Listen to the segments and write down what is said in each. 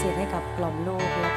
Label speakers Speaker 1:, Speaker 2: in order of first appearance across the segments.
Speaker 1: เสียให้กับกล่อมลูกและ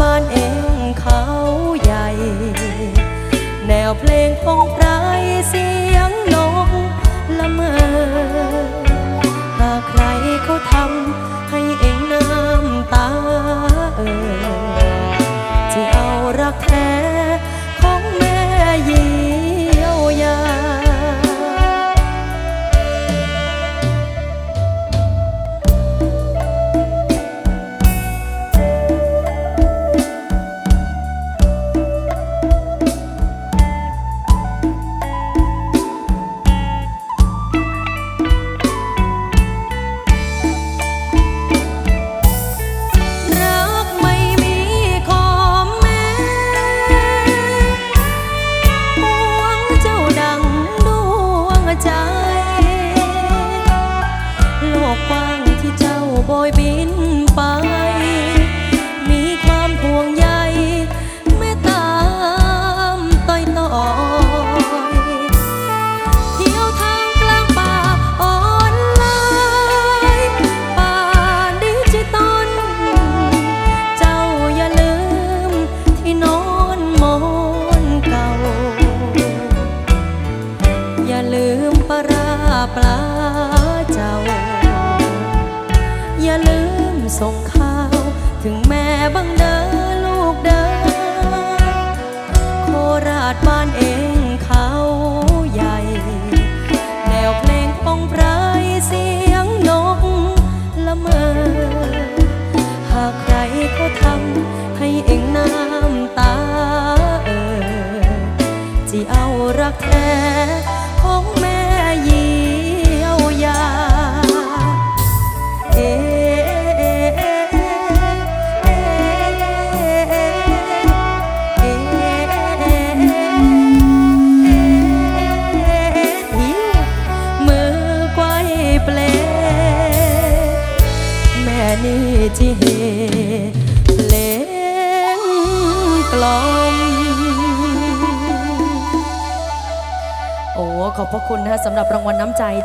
Speaker 1: บ้านเองเขาใหญ่ แนวเพลงของพระ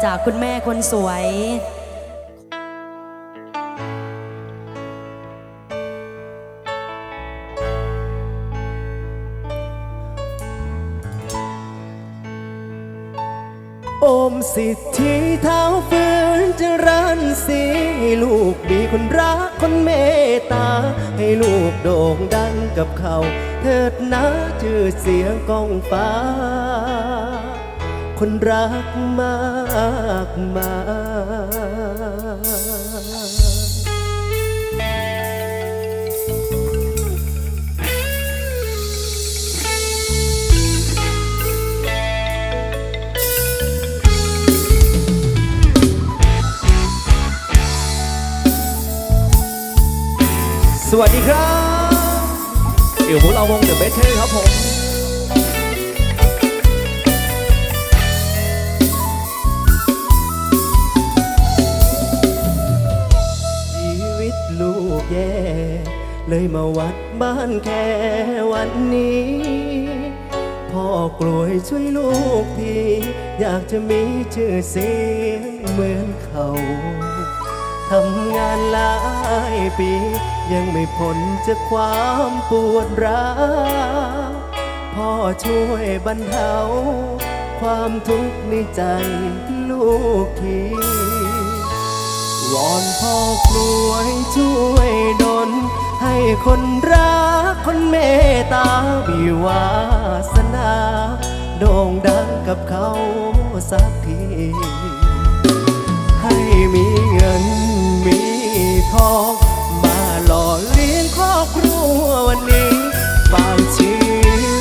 Speaker 1: จากคุณแม่คนสวย
Speaker 2: โอมสิทธิเท้าฟื้นจะรันสีให้ลูกมีคนรักคนเมตตา ให้ลูกโด่งดังกับเขา เถิดนะชื่อเสียงกองฟ้า คนรักมา กมายสวัสดีครับอยู่พวกเราวงเดอะเบสเทอร์ครับผม เลยมาวัดบ้านแค่วันนี้ พ่อกลวยช่วยลูกทีอยากจะมีชื่อเสียงเหมือนเขาทำงานหลายปี ยังไม่พ้นจากความปวดร้าวพ่อช่วยบรรเทาความทุกข์ในใจลูกทีวอนพ่อกลวยช่วยด ให้คนรักคนเมตตามีวาสนา โด่งดังกับเขาสักที ให้มีเงินมีทองมาหล่อเลี้ยงครอบครัววันนี้ฝากชี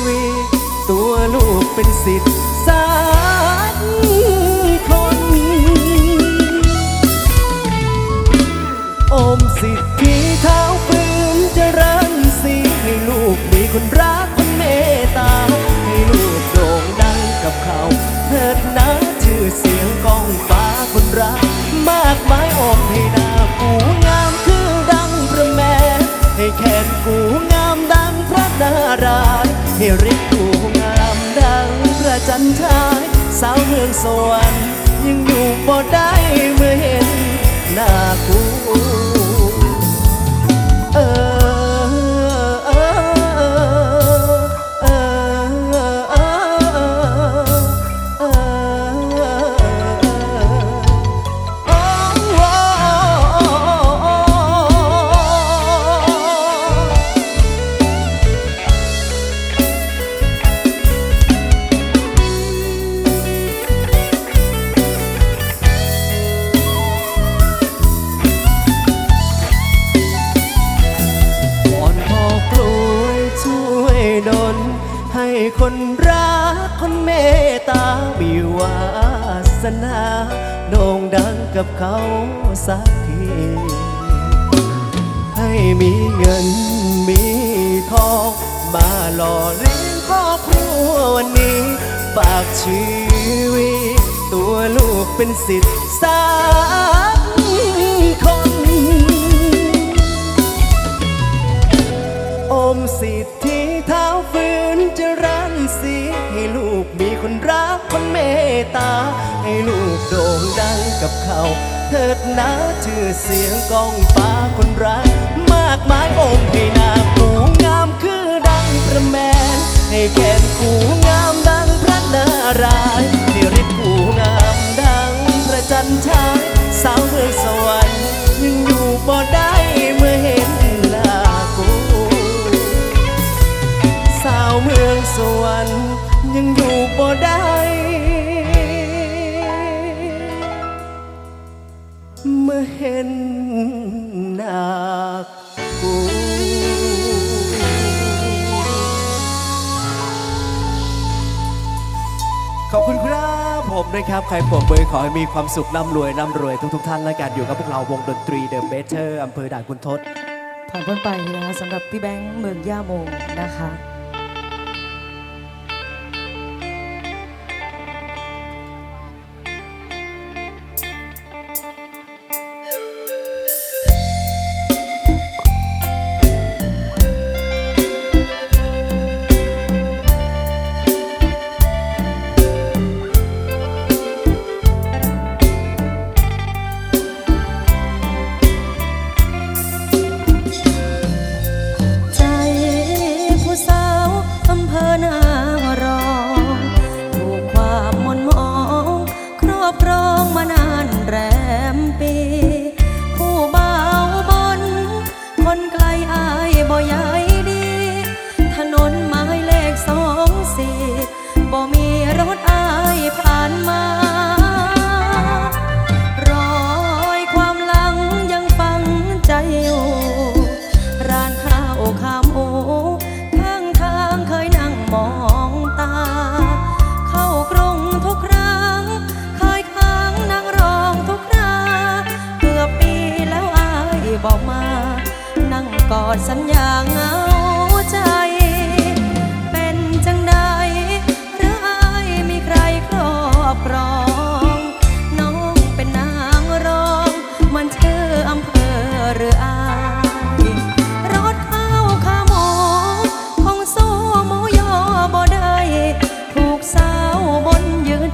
Speaker 2: วิตตัวลูกเป็นสิทธิ์ เสียงกองฟ้าคนรัก มากมายอมให้หน้ากูงามคือดังพระแม่ให้แขนกูงามดังพระนารายณ์ให้ริบกูงามดังพระจันทรายสาวเมืองสวรรค์ยังอยู่บ่ได้เมื่อเห็นหน้ากู คนรักคนเมตตามีวาสนาโด่งดังกับเขาสักที ให้มีเงินมีทองมาหล่อเลี้ยงครอบครัววันนี้ฝากชีวิต ตัวลูกเป็นสิทธิ์สักคน โด่งดังกับเขาเถิดนะชื่อเสียงกองฟ้าคนรัก มากมายอมให้นากูงามคือดังพระแมน ให้แขนกูงามดังพระนารายณ์ให้ฤทธิ์กูงามดังพระจันทรายสาวเมืองสวรรค์ยังอยู่บ่ได้เมื่อเห็นหน้ากู สาวเมืองสวรรค์ยังอยู่บ่ได้ เห็นหน้ากูขอบคุณครับผมนะครับ ใครผมเบยขอให้มีความสุขร่ำรวยร่ำรวยทุกๆท่านและกันอยู่กับพวกเราวงดนตรีเดอะเบเ e อร์อำเภอด่านคุณทศ
Speaker 1: ผ่านพ้นไปนะคะสำหรับพี่แบงค์เมืองย่าโมนะคะ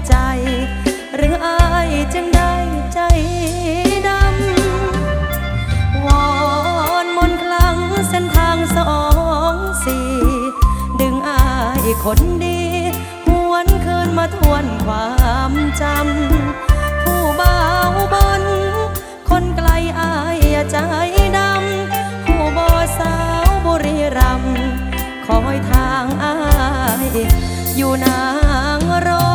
Speaker 1: ใจ หรืออายจึงได้ใจดำวอนมนคลังเส้นทางสองสี่ดึงอายคนดีหวนคืนมาทวนความจำผู้บ่าวบนคนไกลอายใจดำผู้บ่สาวบุรีรัมคอยทางอายอยู่นางรอ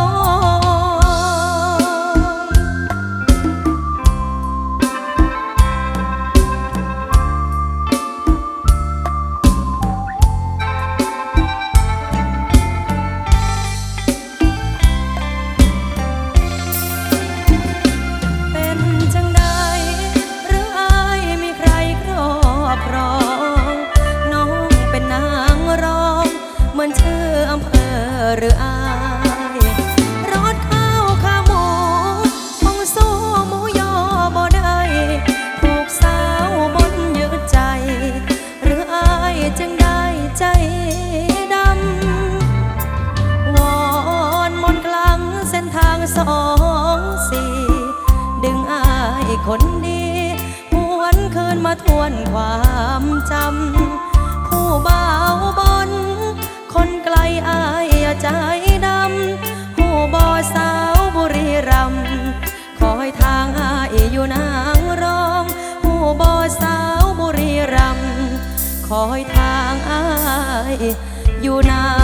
Speaker 1: คนดี หวนคืนมาทวนความจำ ผู้เบาบน คนไกลอายใจดำ ผู้บ่สาวบุรีรัมคอยทางอายอยู่นางรอง ผู้บ่สาวบุรีรัมคอยทางอายอยู่นาง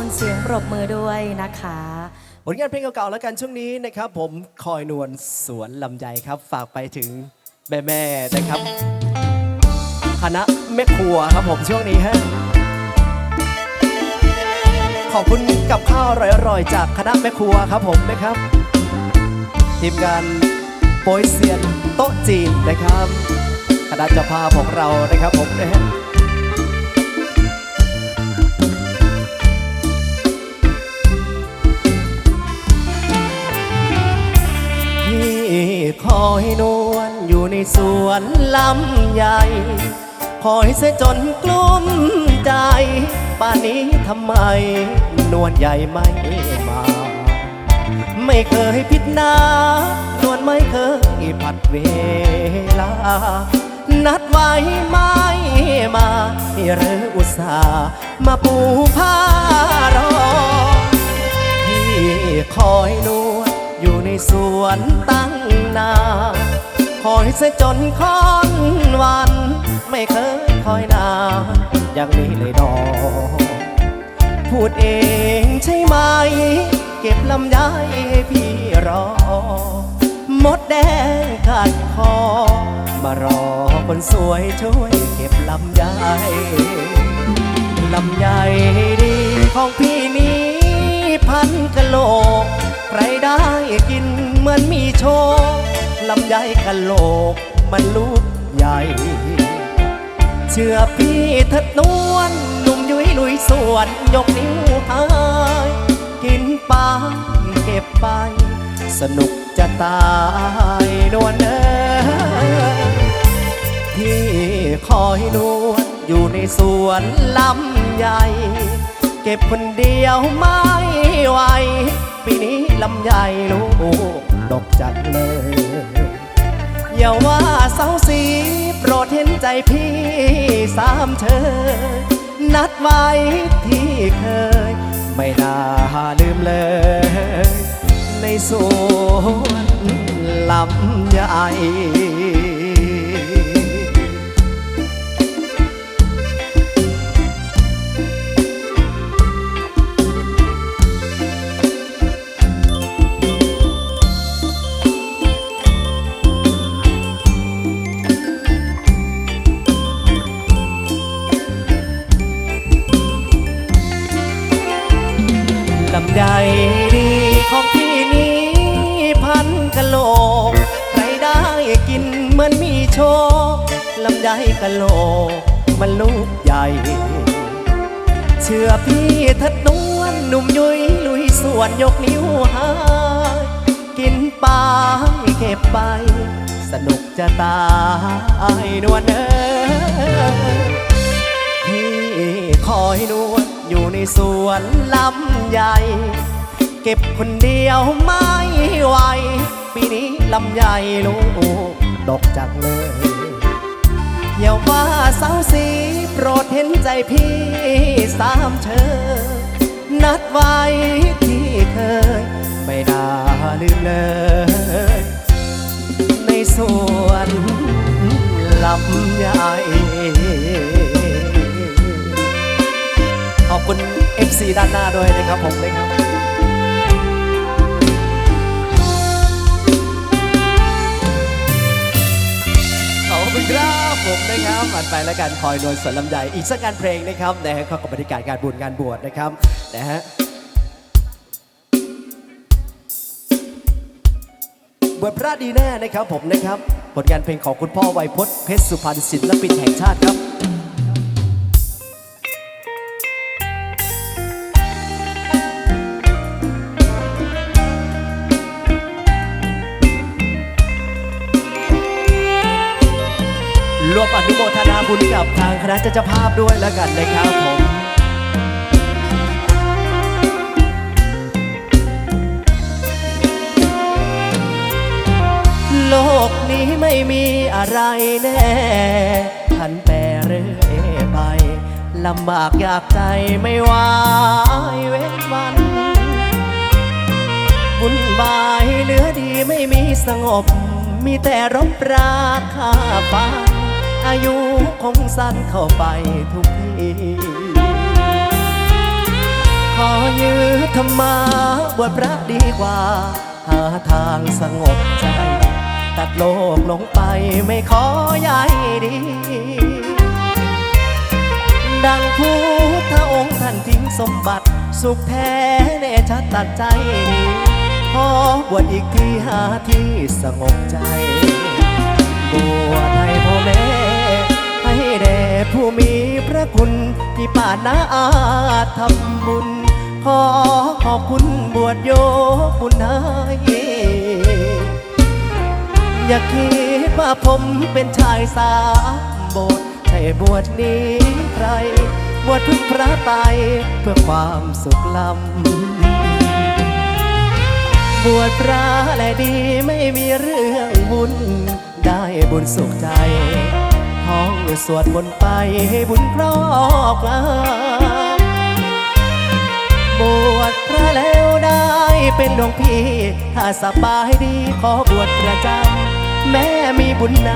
Speaker 1: คุณเสียงปรบมือด้วยนะคะ
Speaker 2: ผลงานเพลงเก่าๆแล้วกันช่วงนี้นะครับ ผมคอยนวลสวนลำไยครับ ฝากไปถึงแม่ๆนะครับคณะแม่ครัวครับผมช่วงนี้ฮะขอบคุณกับข้าวอร่อยๆ จากคณะแม่ครัวครับผมนะครับทีมงานโปยเซียนโต๊ะจีนนะครับคณะเจ้าภาพของเรานะครับผมนะฮะ คอยนวลอยู่ในสวนลำใหญ่ คอยเสียจนกลุ้มใจ ป่านนี้ทำไม นวลใหญ่ไม่มา ไม่เคยผิดนานวลไม่เคยผัดเวลา นัดไว้ไม่มาที่เรืออุตส่าห์มาปูผ้ารอที่คอยนว อยู่ในสวนตั้งนานคอยเสียจนค่อนวัน ไม่เคยคอยนาอย่างนี้เลยดอก พูดเองใช่ไหม เก็บลำไยให้พี่รอ มดแดงกัดคอ มารอคนสวยช่วยเก็บลำไยลำไยดีของพี่นี้ พันกะโหลก ใครได้กินเหมือนมีโชคลำไยกะโหลกมันลูกใหญ่ เชื่อพี่เถิดนวลหนุ่มยุ้ยลุยสวนยกนิ้วหายกินไปเก็บไป สนุกจะตายนวลเอ้ยที่คอยนวลอยู่ในสวนลำใหญ่ เก็บคนเดียวไม่ ลำใหญ่ลูกดกจัดเลย อย่าว่าเศร้าสีโปรดเห็นใจพี่สามเธอ นัดไว้ที่เคย ไม่น่าลืมเลย ในสวนลำใหญ่ ใดดีของที่นี้พันกะโลก ใครได้กินเหมือนมีโชคลำไยกะโลก มันลูกใหญ่ เชื่อพี่ทัดนวลหนุ่มยุยลุยส่วนยกนิ้วหายกินปลาเก็บไป สนุกจะตายนวลเออพี่คอยนวล อยู่ในสวนลำใหญ่ เก็บคนเดียวไม่ไหว ปีนี้ลำใหญ่ลูกดอกจังเลยอย่าว่าสาวสีโปรดเห็นใจพี่สามเชอนัดไว้ที่เคยไม่น่าลืมเลย ในสวนลำใหญ่ อบคุณ FC ด้านหน้าด้วยนะครับผมเลยครับขอบคุณครับผมนะครับผ่านไปแล้วกันคอยนวลสวนลำไยอีกสักการเพลงนะครับนะฮะเข้ากับบรรยากาศการบุญงานบวชนะครับนะฮะบวชพระดีแน่นะครับผมนะครับ ผลงานเพลงของคุณพ่อไวยพจน์เพชรสุพรรณศิลปินแห่งชาติครับ นุโมทนาบุญกับทางคณะเจ้าภาพด้วยแล้วกันนะครับผมโลกนี้ไม่มีอะไรแน่ทันแปรเรื่อยไปลำบากอยากใจไม่ไหวเว้นวันวุ่นวายเหลือดีไม่มีสงบ มีแต่รบราคาฟัน อายุคงสั้นเข้าไปทุกทีขอยืดธรรมาบวชพระดีกว่า หาทางสงบใจ ตัดโลกลงไปไม่ขอใยดี ดังพุทธองค์ท่านทิ้งสมบัติ สุขแท้แน่ชัดตัดใจขอบวชอีกทีหาที่สงบใจ บวช ผู้มีพระคุณที่ป่านาอาทำบุญ ขอขอบคุณบวชโยบุญให้อย่าคิดว่าผมเป็นชายสามโบสถ์ใช่บวชนี้ใคร บวชเพึ่งพระไตรเพื่อความสุขลำบวชพระและดีไม่มีเรื่องบุญได้บุญสุขใจ ท้องสวดมนต์ไปให้บุญครอบลาบวชพระแล้วได้เป็นหลวงพี่ ถ้าสบายดีขอบวชประจำแม่มีบุญน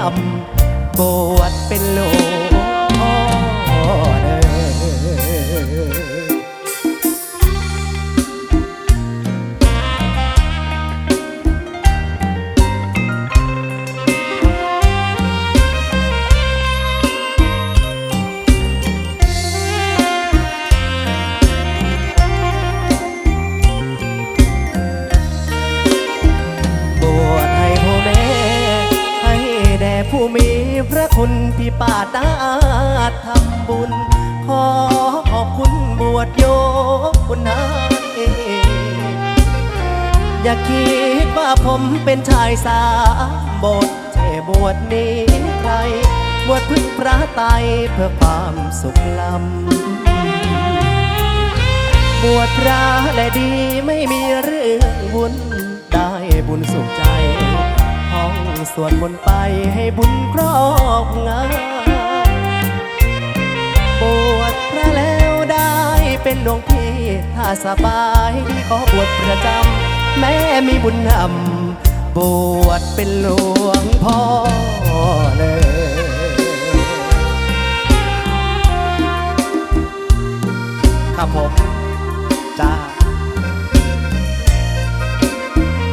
Speaker 2: ำบวชเป็นโลก พระคุณที่ป่าดาทำบุญ ขอขอบคุณบวชโยบุญนาเองอย่าคิดว่าผมเป็นชายสามบทเช่บวชนี้ใคร บวชพึ่งพระไตเพื่อความสุขลำบวชพระและดีไม่มีเรื่องบุญได้บุญสุขใจ ห้องสวดมนต์ไปให้บุญครอบงำบวชพระแล้วได้เป็นหลวงพี่ ถ้าสบายดีขอบวชประจำ แม่มีบุญนำบวชเป็นหลวงพ่อเลยครับผมจ้า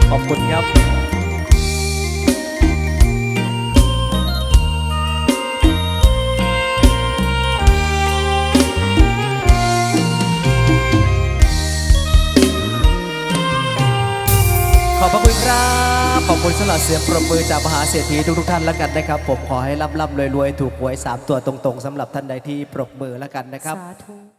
Speaker 2: ขอบคุณครับ อบพระคุณครับ ขอบคุณสำหรับเสียงปรบมือจากมหาเศรษฐีทุกๆท่านแล้วกันนะครับ ผมขอให้ร่ำๆรวยๆถูกหวยสามตัวตรงๆสำหรับท่านใดที่ปรบมือแล้วกันนะครับ
Speaker 1: สาธุ